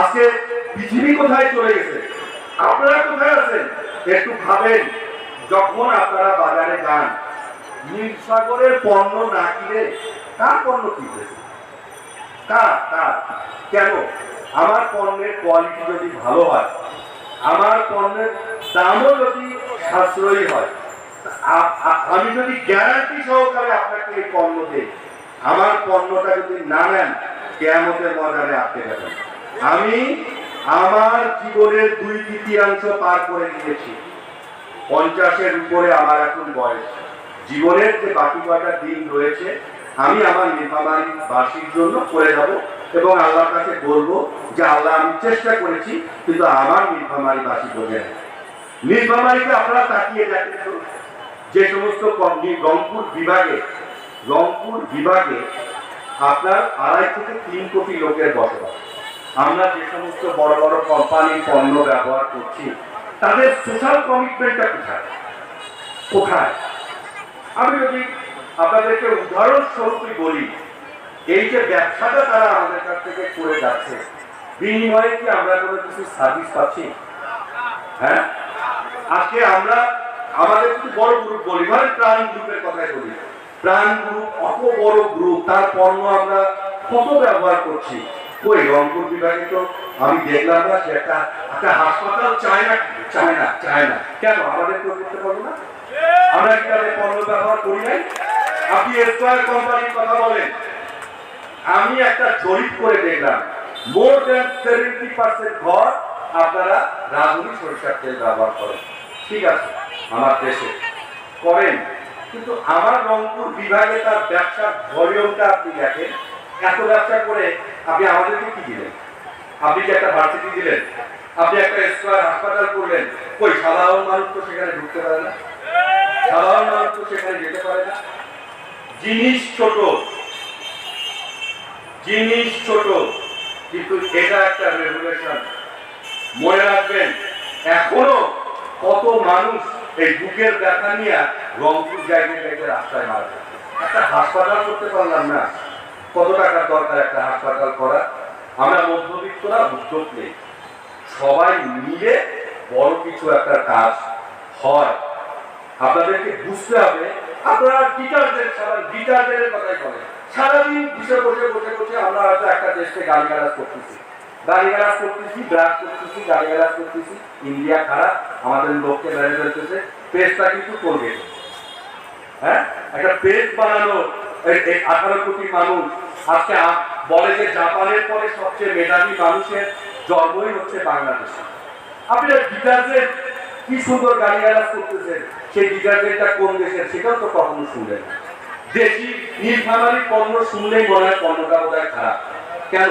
আজকে পৃথিবী কোথায় চলে গেছে? আপনারা কোথায় আছেন? একটু ভাবেন। যখন আপনারা বাজারে যান নীলসাগরের পণ্য না কিনে কার পণ্য কিনতেছে কার? কার? কেন? আমার পণ্যের কোয়ালিটি যদি ভালো হয়, আমার পণ্যের দামও যদি সাশ্রয়ী হয় আমি যদি গ্যারান্টি সহকারে আপনাকে এই পণ্য দেই, আমার পণ্যটা যদি না নেন, কেয়ামতের মজারে আপনি যাবেন। আমি আমার জীবনের দুই তৃতীয়াংশ পার করে দিয়েছি পঞ্চাশের উপরে আমার এখন বয়স। জীবনের যে বাকি কয়টা দিন রয়েছে আমি আমার নিফামারি বাসীর জন্য করে যাব এবং আল্লাহর কাছে বলব যে আল্লাহ আমি চেষ্টা করেছি কিন্তু আমার নিফামারি বাসী বোঝে না নিফামারিতে আপনারা তাকিয়ে দেখেন তো, যে সমস্ত রংপুর বিভাগে রংপুর বিভাগে আপনার আড়াই থেকে তিন কোটি লোকের বসবাস। আমরা যে সমস্ত বড় বড় কোম্পানির পণ্য ব্যবহার করছি, তাদের সোশ্যাল কমিটমেন্টটা কোথায়? কোথায়? আমি যদি আপনাদেরকে উদাহরণস্বরূপই বলি, এই যে ব্যবসাটা তারা আমাদের কাছ থেকে করে যাচ্ছে, বিনিময়ে কি আমরা কোনো কিছু সার্ভিস পাচ্ছি? হ্যাঁ? আজকে আমরা আমাদের একটু বড় গ্রুপ বলি মানে প্রাণ গ্রুপের কথাই বলি, প্রাণ গ্রুপ অত বড় গ্রুপ তার পণ্য আমরা কত ব্যবহার করছি? ওই রংপুর তো আমি দেখলাম না একটা একটা হাসপাতাল চায় না চায় না চায় না কেন? আমাদের কেউ করতে পারব না? আমরা কি তাদের পণ্য ব্যবহার করি নাই। আপনি কোম্পানির কথা বলেন। আমি একটা জরিপ করে দেখলাম। মোর দেন সেভেন্টি পার্সেন্ট ঘর আপনারা রাঁধুনি সরিষার তেল ব্যবহার করেন। ঠিক আছে, আমার দেশে। করেন। কিন্তু আমার রংপুর বিভাগে তার ব্যবসার ভলিউমটা আপনি দেখেন। এত ব্যবসা করে আপনি আমাদেরকে কি দিলেন? আপনি কি একটা ভার্সিটি দিলেন? আপনি একটা স্কোয়ার হাসপাতাল করলেন? কই, সাধারণ মানুষ তো সেখানে ঢুকতে পারে না। সাধারণ মানুষ তো সেখানে যেতে পারে না। জিনিস ছোট। জিনিস ছোট। কিন্তু এটা একটা রেগুলেশন মনে রাখবেন, এখনও কত মানুষ এই বুকের ব্যথা নিয়ে রংপুর জায়গায় রাস্তায় মারা যায়। একটা হাসপাতাল করতে পারলাম না। কত টাকার দরকার একটা হাসপাতাল করা? আমরা মধ্যবিত্তরা উদ্যোগ নেই। সবাই মিলে বড় কিছু একটা কাজ হয়। আপনাদেরকে বুঝতে হবে, আপনারা ডিটারজেন্ট সারা ডিটারজেন্টের কথাই বলেন। সারাদিন বসে বসে বসে বসে আমরা হয়তো একটা দেশকে গালি গালাজ করতেছি। গালি গালাজ করতেছি ব্রাশ করতেছি গালি গালাজ করতেছি। ইন্ডিয়া খারাপ, আমাদের লোককে বেড়ে ফেলতেছে। পেস্টটা কিন্তু করবে। হ্যাঁ? একটা পেস্ট বানানো আঠারো কোটি মানুষ। আজকে বলে যে জাপানের পরে সবচেয়ে মেধাবী মানুষের জন্মই হচ্ছে বাংলাদেশে। আপনারা ডিটারজেন্ট কি সুন্দর গাড়ি গালাজ করতেছেন, সেই ডিটারজেন্টটা কোন দেশের, সেটাও তো কখনো শুনলেন দেশি নীলফামারি পণ্য শুনলেই মনে হয় পণ্যটা বোধহয় খারাপ। কেন?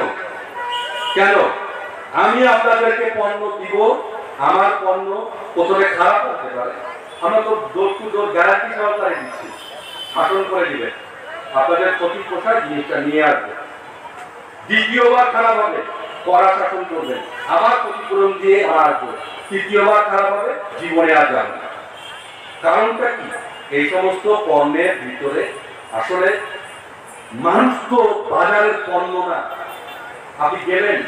কেন? আমি আপনাদেরকে পণ্য দিব, আমার পণ্য প্রথমে খারাপ হতে পারে। আমরা তো ডোর টু ডোর গ্যারান্টি সহকারে দিচ্ছি। শাসন করে দিবেন। আপনাদের ক্ষতি পোষায় জিনিসটা নিয়ে আসবে। দ্বিতীয়বার খারাপ হবে, কড়া শাসন করবেন। আবার ক্ষতিপূরণ দিয়ে আবার আসবে। তৃতীয়বার খারাপ হবে, জীবনে আর যাবে কারণটা কি? এই সমস্ত পণ্যের ভিতরে আসলে মানুষ তো বাজারের পণ্য না। আপনি গেলেন,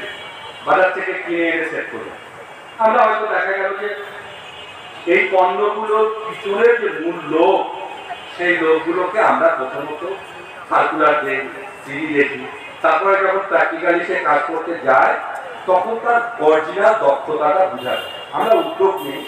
বাজার থেকে কিনে এনে সেট করলেন। আমরা হয়তো দেখা গেল যে এই পণ্যগুলোর পিছনের যে মূল লোক, সেই লোকগুলোকে আমরা প্রথমত সার্কুলার দেন সিডি দেখি তারপরে যখন প্র্যাকটিক্যালি সে কাজ করতে যায়, তখন তার অরিজিনাল দক্ষতাটা বোঝা আমরা উদ্যোগ নিই